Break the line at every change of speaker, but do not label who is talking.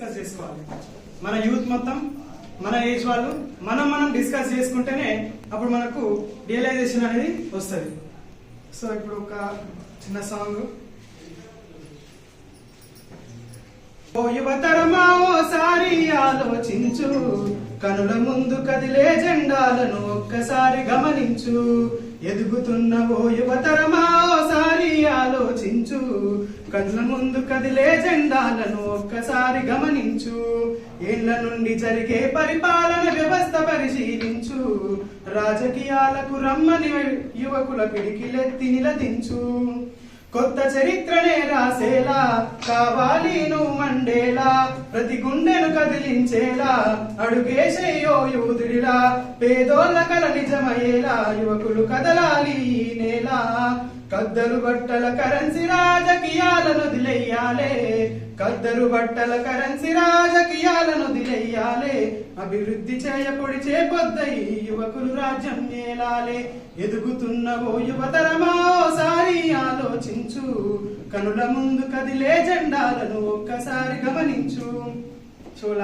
Discuss చేసుకోవాలి. మన youth మొత్తం మన ఏజ్ వాళ్ళు మనం మనం డిస్కస్ చేసుకుంటేనే అప్పుడు మనకు రియలైజేషన్ అనేది వస్తుంది. సో ఇప్పుడు ఒక చిన్న సాంగ్ ఓ యువతరమా ఓసారి ఆలోచించు కనుల ముందు కదిలే జెండాలను ఒక్కసారి గమనించు ఎదుగుతున్న ఓ యువతరమా ఆలోచించు ముందు కదిలే జెండాలను ఒక్కసారి గమనించు. ఏళ్ళ నుండి జరిగే పరిపాలన వ్యవస్థ పరిశీలించు. రాజకీయాలకు రమ్మని యువకుల పిడికిలెత్తి నిలదించు. కొత్త చరిత్రనే రాసేలా కావాలి నువ్వు మండేలా ప్రతి గుండెను కదిలించేలా అడుగేసేయో యూదుడిలా పేదోళ్ళ కల నిజమయ్యేలా యువకులు కదలాలి నేలా నేల. కద్దరు బట్టల కరెన్సీ రాజకీయాలను దిలెయ్యాలే కద్దరు బట్టల కరెన్సీ రాజకీయాలను దిలెయ్యాలే అభివృద్ధి చేయపొడి చేపొద్దయి యువకులు రాజ్యం నేలాలే ఎదుగుతున్న ఓ యువతరమా కనుల ముందు కదిలే జెండాలను ఒక్కసారి గమనించు. చూడ